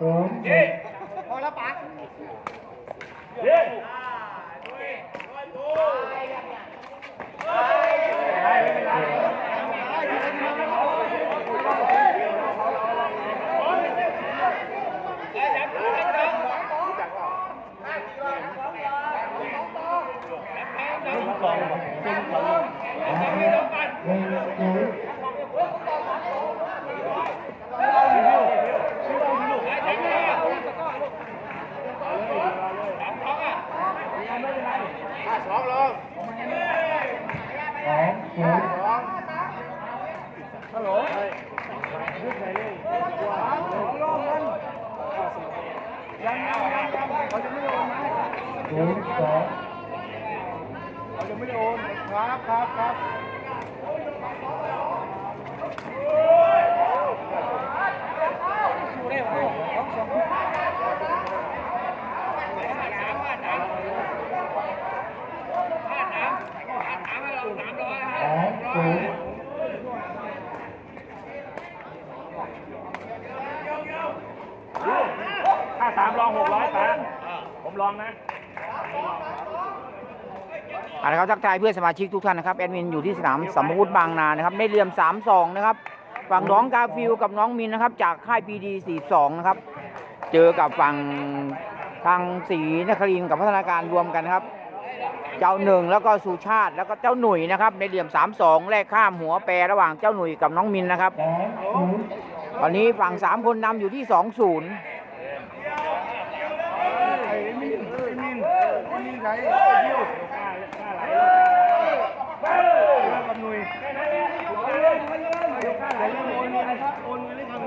สอง พอแล้วปะ หนึ่งศูนย์ สองลง สองศูนย์ สองยังยังยังยังเขาจะไม่โดนไหม ศูนย์สองเขาจะไม่โดนครับครับครับสองศูนย์ ค่า สามลองหกร้อยแปดผมลองนะเอาละครับทักทายเพื่อนสมาชิกทุกท่านนะครับแอดมินอยู่ที่สนามสัมพุทธบางนานะครับในเหลี่ยม3-2นะครับฝั่งน้องกาฟิลกับน้องมินนะครับ จากค่ายปีดี42นะครับ เจอกับฝั่งทางศรีนครินกับพัฒนาการรวมกันครับ เจ้าหนึ่งแล้วก็สุชาติแล้วก็เจ้าหนุ่ยนะครับ ในเหลี่ยม3-2แลกข้ามหัวแปรระหว่างเจ้าหนุ่ยกับน้องมินนะครับ ตอนนี้ฝั่ง3คนนำอยู่ที่2-0ไอ้มินไอ้มินไอ้มินใครไอ้ยิวกับหนุ่ยเดี๋ยวข้าไหนเรื่องโอนเงินนะครับโอนเงินให้ทาง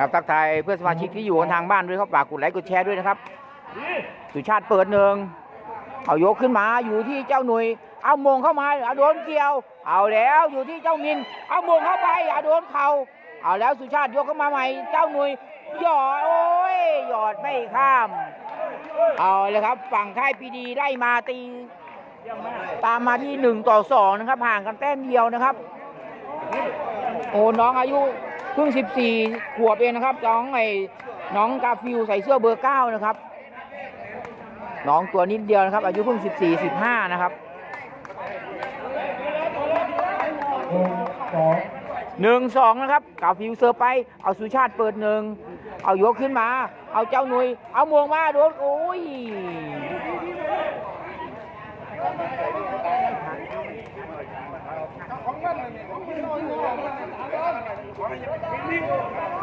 นะครับทักทายเพื่อนสมาชิกที่อยู่กันทางบ้านด้วยครับฝากกดไลค์กดแชร์ด้วยนะครับสุชาติเปิดหนึ่งเอายกขึ้นมาอยู่ที่เจ้าหนุ่ยเอามงเข้ามาเอาโดนเกี่ยว เอาแล้วอยู่ที่เจ้ามิน เอามงเข้าไปเอาโดนเข่าเอาแล้วสุชาติยกเข้ามาใหม่ เจ้าหนุ่ยหยอดโอ้ยหยอดไม่ข้าม เอาเลยครับ ฝั่งค่ายปีดีไล่มาตี ตามมาที่หนึ่งต่อสองนะครับห่างกันแต้มเดียวนะครับ โอ้น้องอายุ เพิ่งสิบสี่ขวบเองนะครับ น้องไอ้น้องกาฟิวใส่เสื้อเบอร์เก้านะครับ น้องตัวนิดเดียวนะครับ อายุเพิ่งสิบสี่สิบห้านะครับหนึ่งสองหนึ่งสองนะครับกาฟิวเซอร์ไป เอาสุชาติเปิดหนึ่ง เอายกขึ้นมา เอาเจ้าหนุย เอามวงมาโดนโอ้ย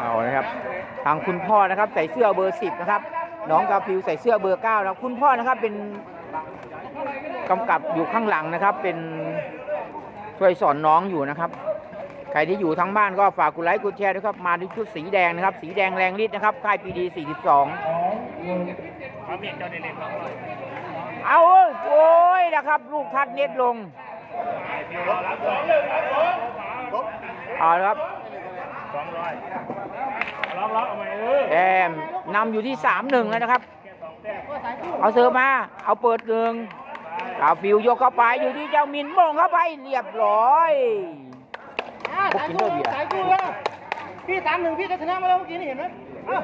เอานะครับ ทางคุณพ่อนะครับใส่เสื้อเบอร์สิบนะครับ น้องกาฟิวใส่เสื้อเบอร์เก้านะคุณพ่อนะครับเป็นกำกับอยู่ข้างหลังนะครับ เป็นช่วยสอนน้องอยู่นะครับใครที่อยู่ทั้งบ้านก็ฝากกดไลค์กดแชร์ด้วยครับ มาด้วยชุดสีแดงนะครับ สีแดงแรงฤทธิ์นะครับ ค่ายปีดี 42สองหนึ่งความเมียเจ้าเด็กๆครับเอาเอ้ยโอ้ยนะครับ ลูกทัดเน็ตลง เอาละครับสองร้อยล็อกล็อกเอาไหมเออแอมนำอยู่ที่3-1แล้วนะครับ เอาเสือมา เอาเปิดหนึ่งกาฟิวยกเข้าไปอยู่ที่เจ้ามินมงเข้าไปเรียบร้อยพวกกินเลิกเบียร์สายกูแล้วพี่สามหนึ่งพี่ก็ชนะมาแล้วเมื่อกี้นี่เห็นไหมเอ้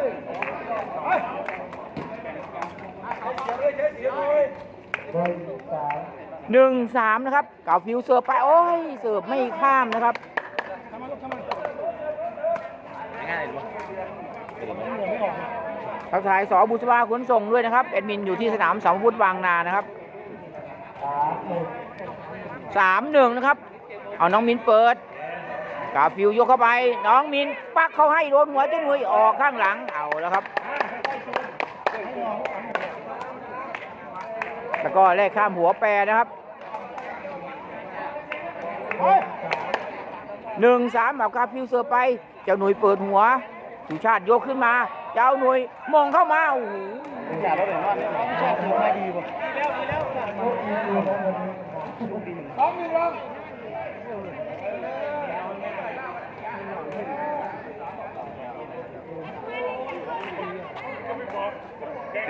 หนึ่งสามนะครับกาฟิวเสิร์ฟไป โอ้ย เสิร์ฟไม่ข้ามนะครับทักทายสอบุษบาขนส่งด้วยนะครับแอดมินอยู่ที่สนามสามพุทธบางนานะครับสามหนึ่งนะครับ เอาน้องมินเปิดกาฟิวยกเข้าไป น้องมินปักเขาให้โดนหัวเจ้าหนุ่ยออกข้างหลังเอาแล้วครับ แล้วก็แลกข้ามหัวแปรนะครับหนึ่งสามเอากาฟิวเสือร์ไป เจ้าหนุ่ยเปิดหัว สุชาติยกขึ้นมา เจ้าหนุ่ยมองเข้ามาโอ้โหอย่าเราแบบว่าชอบถือมาดีป่ะสองหนึ่งลง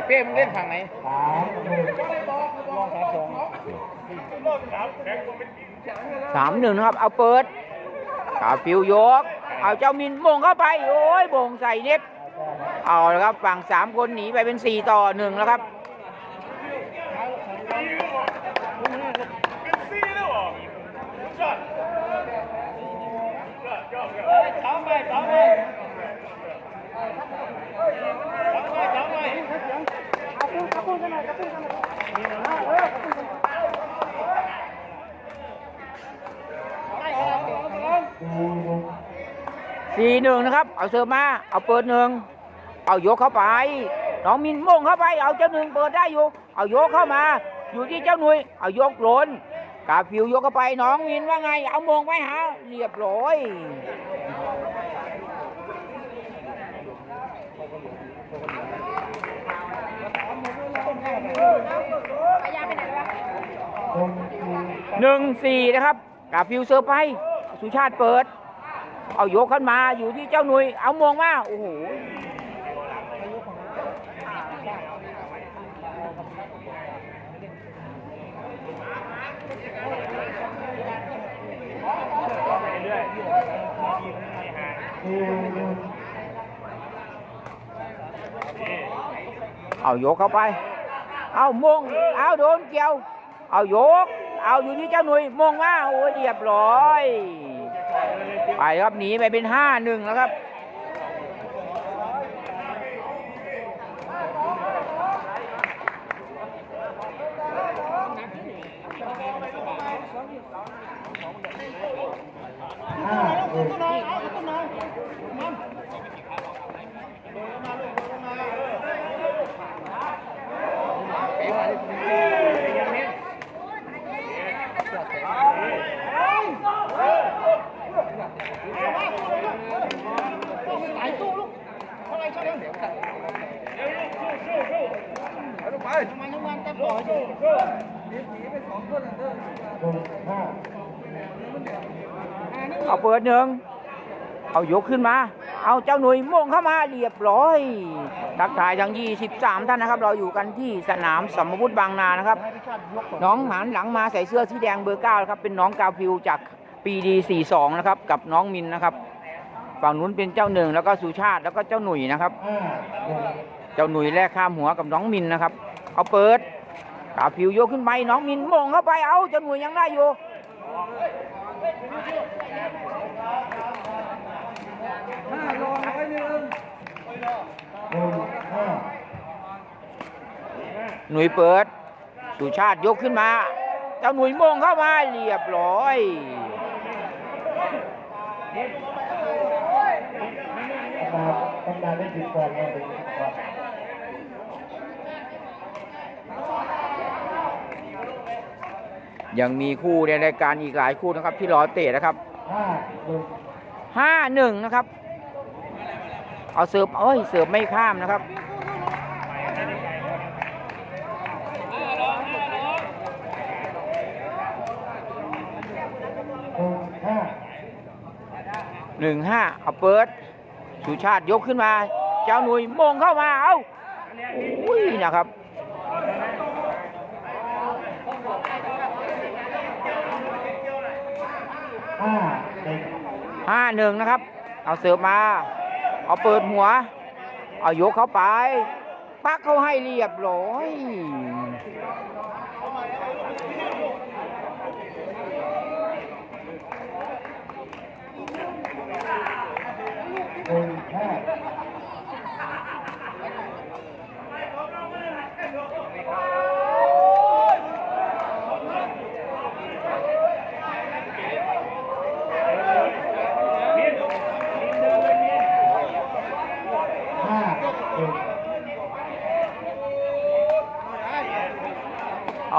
เป้มึงเล่นทางไหน สามหนึ่ง ลอง สามหนึ่งนะครับ เอาเปิดกาฟิวยก เอาเจ้ามินมงเข้าไป โอ้ยบ่งใส่เน็ตเอาละครับ ฝั่งสามคนหนีไปเป็นสี่ต่อหนึ่งแล้วครับ เป็นซีแล้วเหรอช็อต สองไปสองไปสองไปสองไป สี่หนึ่งนะครับ เอาเสิร์ฟมา เอาเปิดหนึ่งเอายกเข้าไป น้องมินมงเข้าไป เอาเจ้าหนึ่งเปิดได้อยู่ เอายกเข้ามา อยู่ที่เจ้าหนุ่ยเอายกหล่นกาฟิวยกเข้าไป น้องมินว่าไง เอามงไปหา เรียบร้อยหนึ่งสี่นะครับ กาฟิวเซอร์ไป สุชาติเปิด เอายกขึ้นมาอยู่ที่เจ้าหนุยเอามองมาโอ้โหเอายกเข้าไป เอามง เอาโดนเกี่ยว เอายก เอาอยู่ที่เจ้าหนุ่ยมงมาโอ้ยเรียบร้อย ไปครับหนีไปเป็นห้าหนึ่งแล้วครับ เอาเปิดหนึ่งเอายกขึ้นมา เอาเจ้าหนุ่ยมงเข้ามาเรียบร้อยทักทายทั้ง 23 ท่านนะครับ เราอยู่กันที่สนามสมมุติบางนานะครับ น้องหมานหลังมาใส่เสื้อสีแดงเบอร์เก้าครับ เป็นน้องกาฟิวจากปีดี42 นะครับ กับน้องมินนะครับ ฝั่งนู้นเป็นเจ้าหนึ่งแล้วก็สุชาติแล้วก็เจ้าหนุ่ยนะครับ เจ้าหนุ่ยแลกข้ามหัวกับน้องมินนะครับ เอาเปิด กาฟิวโยกขึ้นไปน้องมินมงเข้าไปเอาเจ้าหนุยยังได้อยู่หนุยเปิด สุชาติยกขึ้นมา เจ้าหนุ่ยมงเข้ามาเรียบร้อยตำนานตำนานได้สิบก่อนมาถึงก่อน ยังมีคู่ในรายการอีกหลายคู่นะครับ ที่รอเตะนะครับห้าหนึ่งนะครับ เอาเสิร์ฟเอ้ยเสิร์ฟไม่ข้ามนะครับหนึ่งห้าเอาเปิดสุชาติยกขึ้นมา เจ้าหนุ่ยมงเข้ามา เอาอุ้ยนะครับ ห้าหนึ่งห้าหนึ่งนะครับ เอาเสิร์ฟมา เอาเปิดหัว เอายกเข้าไป ปักเขาให้เรียบร้อยหนึ่งห้า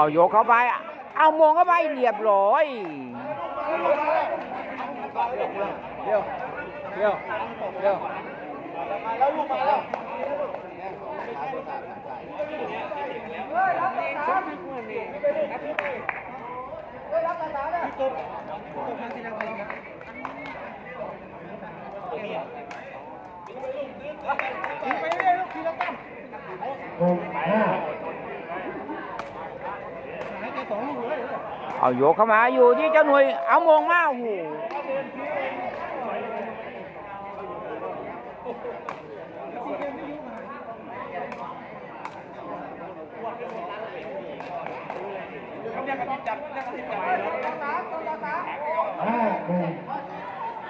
เอายกเข้าไป เอามงเข้าไปเรียบร้อยหนึ่งห้าเอ เอาโยกเข้ามาอยู่ที่เจ้าหน่วยเอามงมาโอ้โห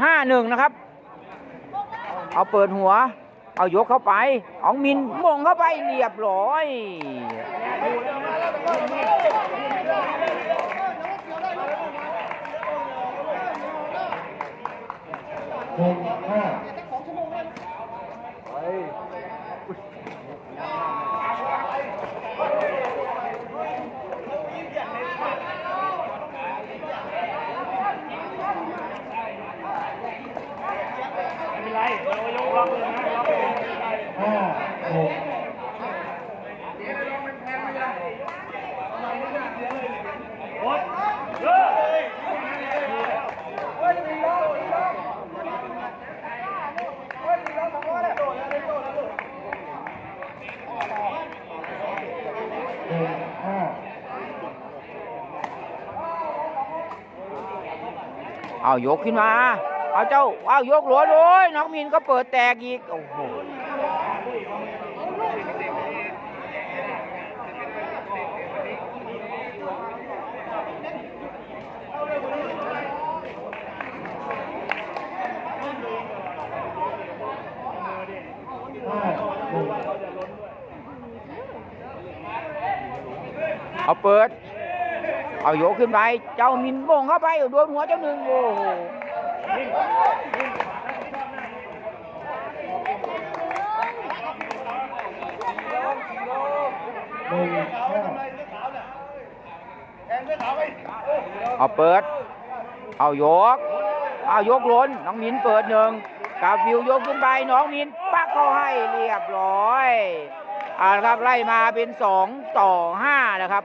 ห้าหนึ่งนะครับ เอาเปิดหัว เอายกเข้าไปอองมินมงเข้าไปเรียบร้อย หนึ่งห้า ไม่เป็นไรเรายกล็อกเลยนะล็อกเลย ห้าหก โอ๊ยเยอะ หนึ่งห้า เอายกขึ้นมา เอาเจ้า เอายกหลวเลยน้องมินก็เปิดแตกอีก โอ้โหเอาเปิด เอายกขึ้นไป เจ้ามินมงเข้าไปโดนหัวเจ้าหนึ่งโอ้โหหนึ่งเอาเปิด เอายก เอายกล้น น้องมินเปิดหนึ่งกาฟิวยกขึ้นไป น้องมินปักเข้าให้เรียบร้อยเอาละครับไล่มาเป็นสองต่อห้านะครับ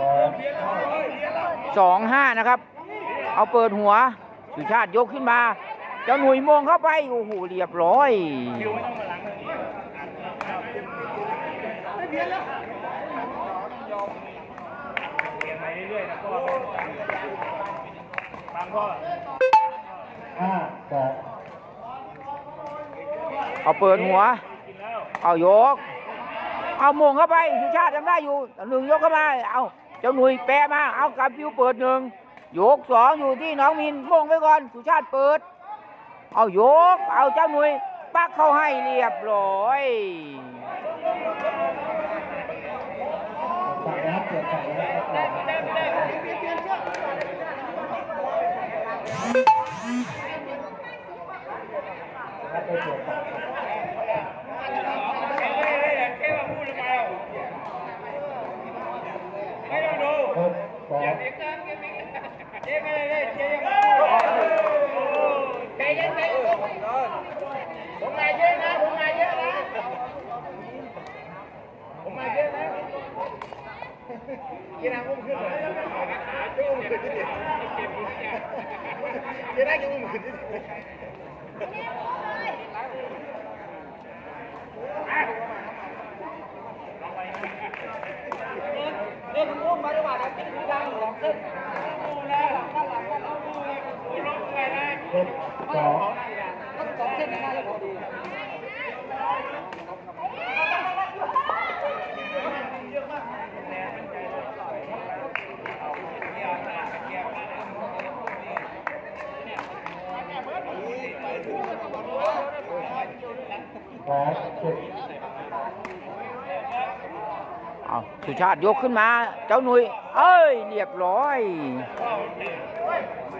สองห้าสองห้านะครับ เอาเปิดหัวสุชาติยกขึ้นมา เจ้าหนุ่ยโมงเข้าไป โอ้โห เรียบร้อยคิวไม่ต้าหลังเปลี่ยนไปเรื่อยๆนะพ่อบางพ่อห้าสอง เอาเปิดหัว เอายก เอามงเข้าไปสุชาติทำได้อยู่หนึ่งยกเข้ามา เอาเจ้าหนุ่ยแปะมา เอากับฟิวเปิดหนึ่งยกสองอยู่ที่น้องมินมงไปก่อนสุชาติเปิด เอายก เอาเจ้าหนุ่ยปักเข้าให้เรียบร้อย สั่งนะครับเกิดสั่งนะครับถ้าไปตรวจสอบ ไม่ต้องดู หกสอง เจ๊งเลยเลยเจ๊งใจเย็นใจเย็นผมมาเยอะ สองต้องสองเส้นน่าจะพอดีสองเจ็ดเอาสุชาติยกขึ้นมา เจ้าหนุ่ยเอ้ย เรียบร้อย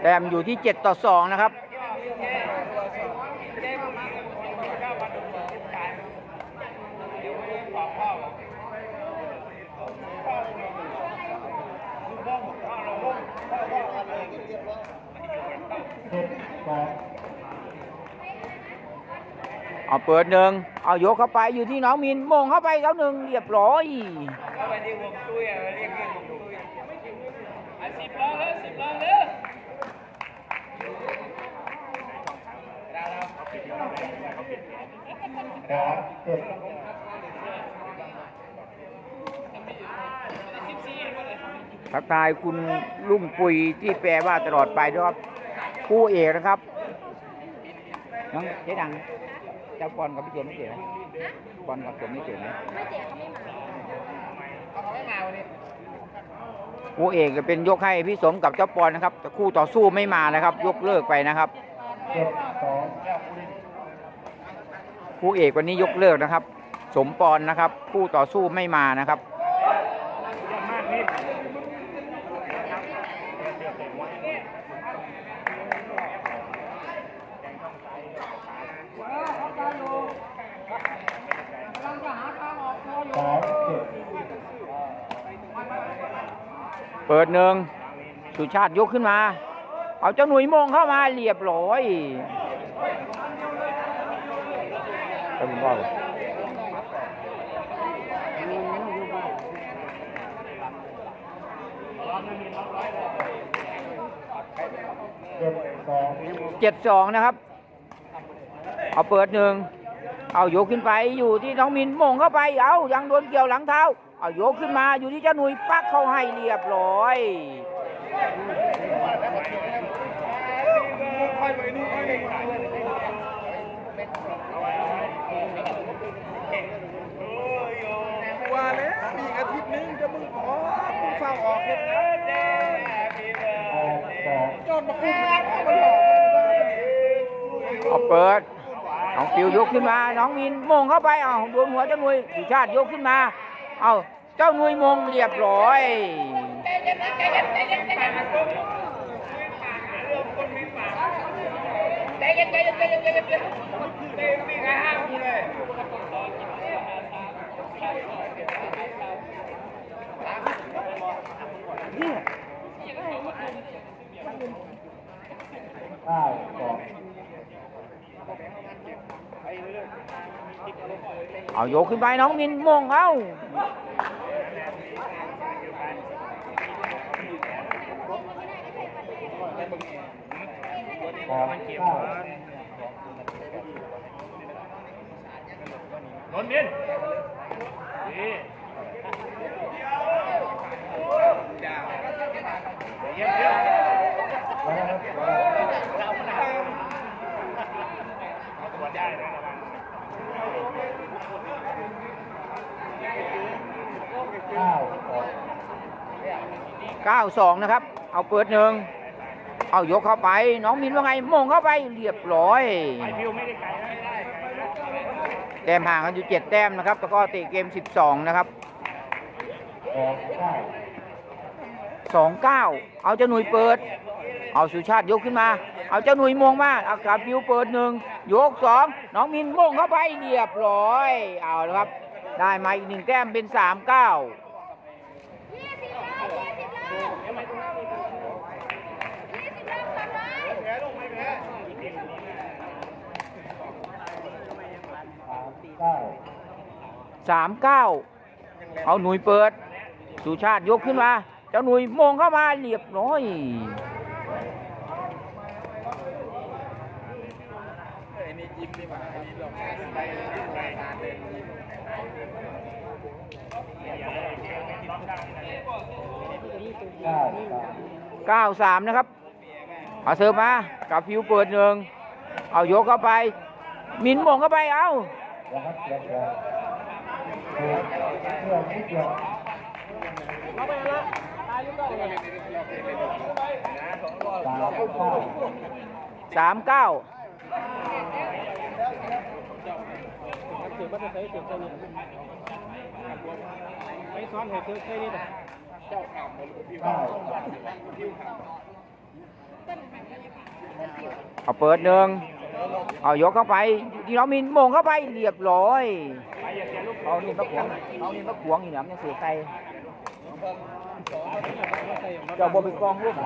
แต้มอยู่ที่ 7 ต่อ 2 นะครับ เจ็ดสอง เอาเปิดหนึ่งเอายกเข้าไปอยู่ที่น้องมินโมงเข้าไปเจ้าหนึ่งเรียบร้อยเข้าไปที่วงตุ้อะเรียกเรียกตุ้อะสิบล้อเลยสิบล้อเลยได้แล้วสองเจ็ดทักทายคุณลุงปุยที่แปลว่าตลอดไปด้วยครับ คู่เอกนะครับน้องเจ๊ดังเจ้าบอลกับพี่โจนไม่เจ๋งไหมบอลกับโจนไม่เจ๋งไหมไม่เจ๋เขาไม่มาเขาไม่มาวันนี้คู่เอกจะเป็นยกให้พี่สมกับเจ้าปอนนะครับ แต่คู่ต่อสู้ไม่มานะครับ ยกเลิกไปนะครับคู่เอกวันนี้ยกเลิกนะครับ สมปอนนะครับ คู่ต่อสู้ไม่มานะครับ สามเจ็ด เปิดหนึ่งสุชาติยกขึ้นมา เอาเจ้าหนุ่ยมงเข้ามาเรียบร้อยไปคุณพ่อเจ็ดสองเจ็ดสองนะครับ เอาเปิดหนึ่ง เอายกขึ้นไปอยู่ที่น้องมินมงเข้าไป เอายังโดนเกี่ยวหลังเท้า เอายกขึ้นมาอยู่ที่เจ้าหนุ่ยปักเข้าให้เรียบร้อยว่าแล้วอีอาทิตย์นึงจะมึงขอมึงเฝ้าออกเห็นนะจอดมาคุ้มมันหลอกเอาเปิดน้องฟิวยกขึ้นมา น้องมินมงเข้าไปเอาโดนหัวเจ้าหนุ่ยสุชาติยกขึ้นมา เอาเจ้านุยมงเรียบร้อยข้ามกูเลยเก้าสอง เอาโยกขึ้นไปน้องมินมงเอาสองเก้นนดินดีเยี่ยมเยี่ยม แล้วนะครับ ตรวจได้นะระวัง เก้าสองเก้าสองนะครับ เอาเปิดหนึ่งเอายกเข้าไป น้องมินว่าไงมงเข้าไปเรียบร้อยแต้มห่างกันอยู่เจ็ดแต้มนะครับแล้วก็เตะเกมสิบสองนะครับสองเก้าสองเก้าเอาจ้าหนุยเปิด เอาสุชาติยกขึ้นมา เอาเจ้าหนุ่ยมงมาเอากาฟิวเปิดหนึ่งยกสองน้องมินมงเข้าไปเรียบร้อย เอาละครับ ได้มาอีกหนึ่งแต้มเป็นสามเก้าสามเก้าเอาหนุ่ยเปิด สุชาติยกขึ้นมา เจ้าหนุ่ยมงเข้ามาเรียบร้อย เก้าสามเก้าสามนะครับ เอาเสิร์ฟมา กับฟิวเปิดหนึ่ง เอายกเข้าไป มินมงเข้าไป เอาสามเก้า นะครับเจ็ดสองเพื่อนที่เดียวสามเก้าสามเก้าเก้าเอาเปิดหนึ่งเอายกเข้าไปที่เรามินโมงเข้าไปเรียบร้อยเอานี่มะขวงเอานี่มะขวงอีหนำยังเสือไก่เจ้าบอเป็นกองลูก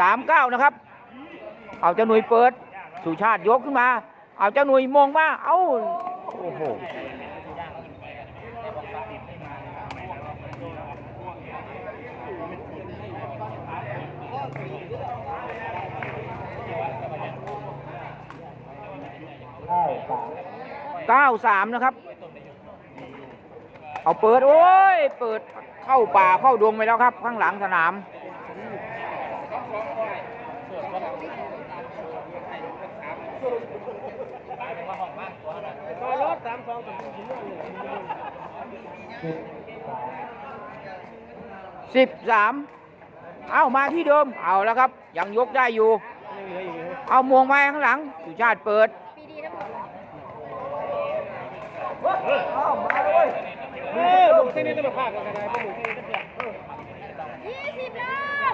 สามเก้านะครับ เอาเจ้าหนุ่ยเปิด สุชาติยกขึ้นมา เอาเจ้าหนุ่ยโมงมา เอาโอ้โหเก้าสามเก้าสามนะครับ เอาเปิด โอ้ย เปิดเข้าป่าเข้าดงไปแล้วครับ ข้างหลังสนาม สิบสามสิบสามเอามาที่เดิม เอาแล้วครับ ยังยกได้อยู่ เอามวงไม้ข้างหลังสุชาติเปิดเออลงเส้นนี้ต้องมาพากกันนะพวกเส้นนี้ต้องเปียกเออ ยี่สิบแล้ว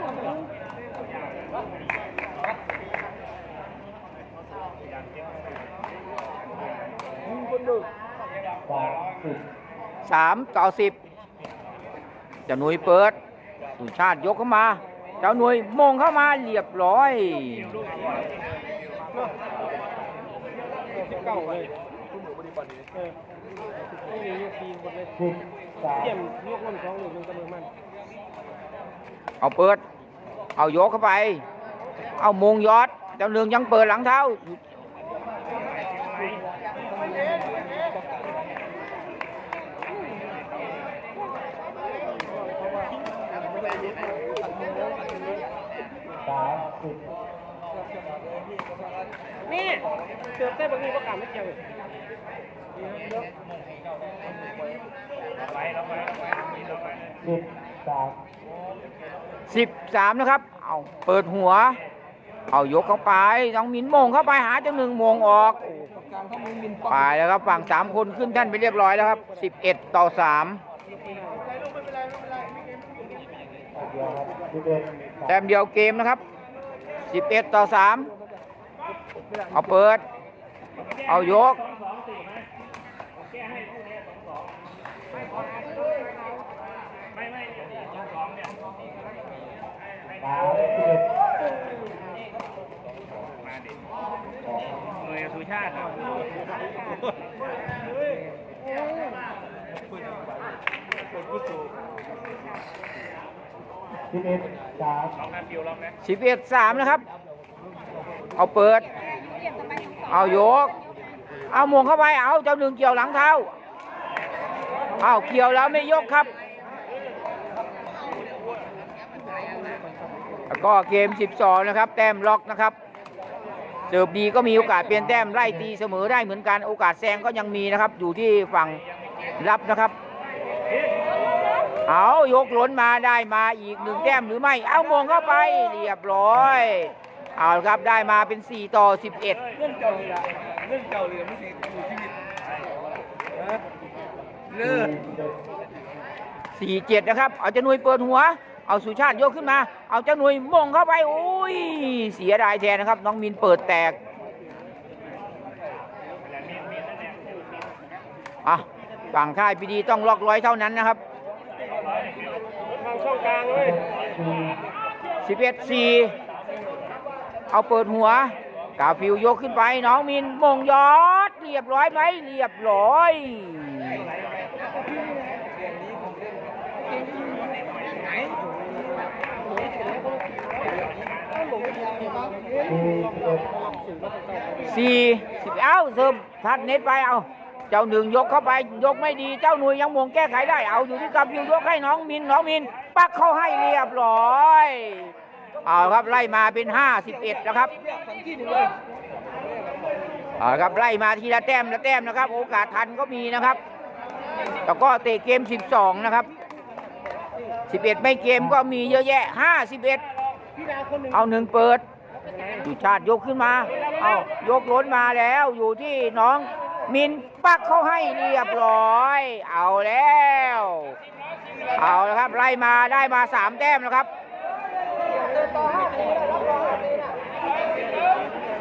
สามสิบ สามต่อสิบเจ้าหนุ่ยเปิดสุชาติยกเข้ามา เจ้าหนุ่ยมงเข้ามาเรียบร้อยเก้าเลยคุณหนูบริบัติเออไม่มียกทีหมดเลยสิบสาเกี่ยมยกคนสองหนึ่งเสมอมันเอาเปิด เอายกเข้าไป เอามงยอดเจ้าหนึ่งยังเปิดหลังเท้า สามสิบ นี่ เสือเส้นบางทีก็กลับไม่เกี่ยวเลยสิบสามสิบสามนะครับ เอาเปิดหัว เอายกเข้าไปน้องมินโมงเข้าไปหาเจ้าหนึ่งโมงออกไปแล้วครับฝั่งสามคนขึ้นแท่นไปเรียบร้อยแล้วครับสิบเอ็ดต่อสามเดียวครับสิบเอ็ดแต้มเดียวเกมนะครับสิบเอ็ดต่อสามเอาเปิด เอายกสามสิบเอ็ดหน่วยสุชาติสิบเอ็ดสามสิบเอ็ดสามนะครับ เอาเปิด เอาโยก เอาหมวงเข้าไป เอาเจ้าหนึ่งเกี่ยวหลังเท้า เอาเกี่ยวแล้วไม่ยกครับ แล้วก็เกม 12 นะครับ แต้มล็อกนะครับเสิร์ฟดีก็มีโอกาสเปลี่ยนแต้มไล่ตีเสมอได้เหมือนกันโอกาสแซงก็ยังมีนะครับ อยู่ที่ฝั่งรับนะครับ เอายกล้นมาได้มาอีกหนึ่งแต้มหรือไม่ เอามงเข้าไปเรียบร้อย เอาละครับได้มาเป็น 4 ต่อ 11 เรื่องเก่าเลยอะเรื่องเก่าเลยไม่ใช่อยู่ชีวิตเลิกสี่เจ็ดนะครับ เอาเจ้าหนุยเปิดหัว เอาสุชาติยกขึ้นมา เอาเจ้าหนุยมงเข้าไปโอ้ยเสียดายแทนนะครับ น้องมินเปิดแตกอะฝั่งค่ายพีดีต้องล็อกร้อยเท่านั้นนะครับ ทางช่องกลางเลยสิบ เอาเปิดหัว กาฟิวยกขึ้นไปน้องมินมงยอด เรียบร้อยไหมเรียบร้อยสี่สิบเอ้าเสริมทัดเน็ตไปเอาเจ้าหนึ่งยกเข้าไปยกไม่ดีเจ้าหนุ่ยยังมงแก้ไขได้เอาอยู่ที่กับฟิวยกให้น้องมินน้องมินปักเข้าให้เรียบร้อย เอาครับไล่มาเป็นห้าสิบเอ็ดแล้วครับเอาครับไล่มาทีละแต้มละแต้มนะครับ โอกาสทันก็มีนะครับแต่ก็เตะเกม12นะครับ11ไม่เกมก็มีเยอะแยะ51เอาหนึ่งเปิดสุชาติยกขึ้นมา เอายกล้นมาแล้วอยู่ที่น้องมินปักเข้าให้เรียบร้อย เอาแล้ว เอาละครับไล่มาได้มา3แต้มนะครับ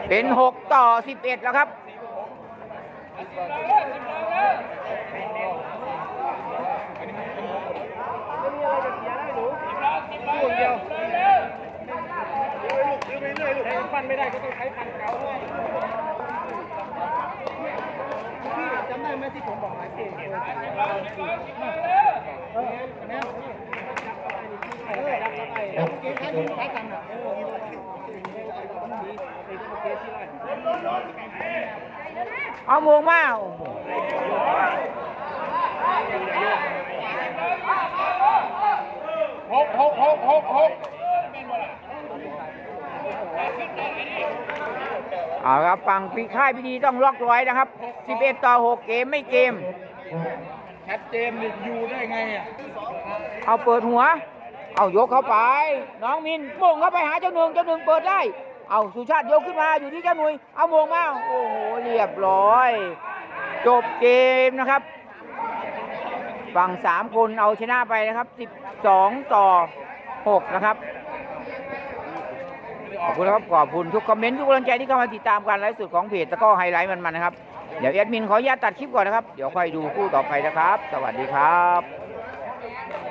เป็น6ต่อ11แล้วครับคนเดียวใช้ฟันไม่ได้ก็ต้องใช้ฟันเก่าด้วยพี่จำได้ไหมที่ผมบอกหลายเพลงเออแม่เออรับรับไอ้เมื่อกี้ท่านยิงท้ายกันอะ เออไอ้พวกเกสที่ไรเอามวงมาโอ้โหหกหกหกหกหกเเอาครับฝั่งปีค่ายพิธีต้องล็อกร้อยนะครับ11ต่อ6เกมไม่เกมชัดเจนเลยอยู่ได้ไงอะเอาเปิดหัว เอายกเข้าไป น้องมินโมงเข้าไปหาเจ้าหนึ่งเจ้าหนึ่งเปิดได้ เอาสุชาติยกขึ้นมาอยู่ที่เจ้าหนุ่ยเอาโมงมาโอ้โหเรียบร้อย จบเกมนะครับ ฝั่งสามคนเอาชนะไปนะครับ12ต่อ6นะครับขอบคุณครับขอบคุณทุกคอมเมนต์ทุกกำลังใจที่เข้ามาติดตามการไลฟ์สดของเพจตะก้อไฮไลท์มันๆนะครับ เดี๋ยวแอดมินขออนุญาตตัดคลิปก่อนนะครับ เดี๋ยวค่อยดูคู่ต่อไปนะครับ สวัสดีครับ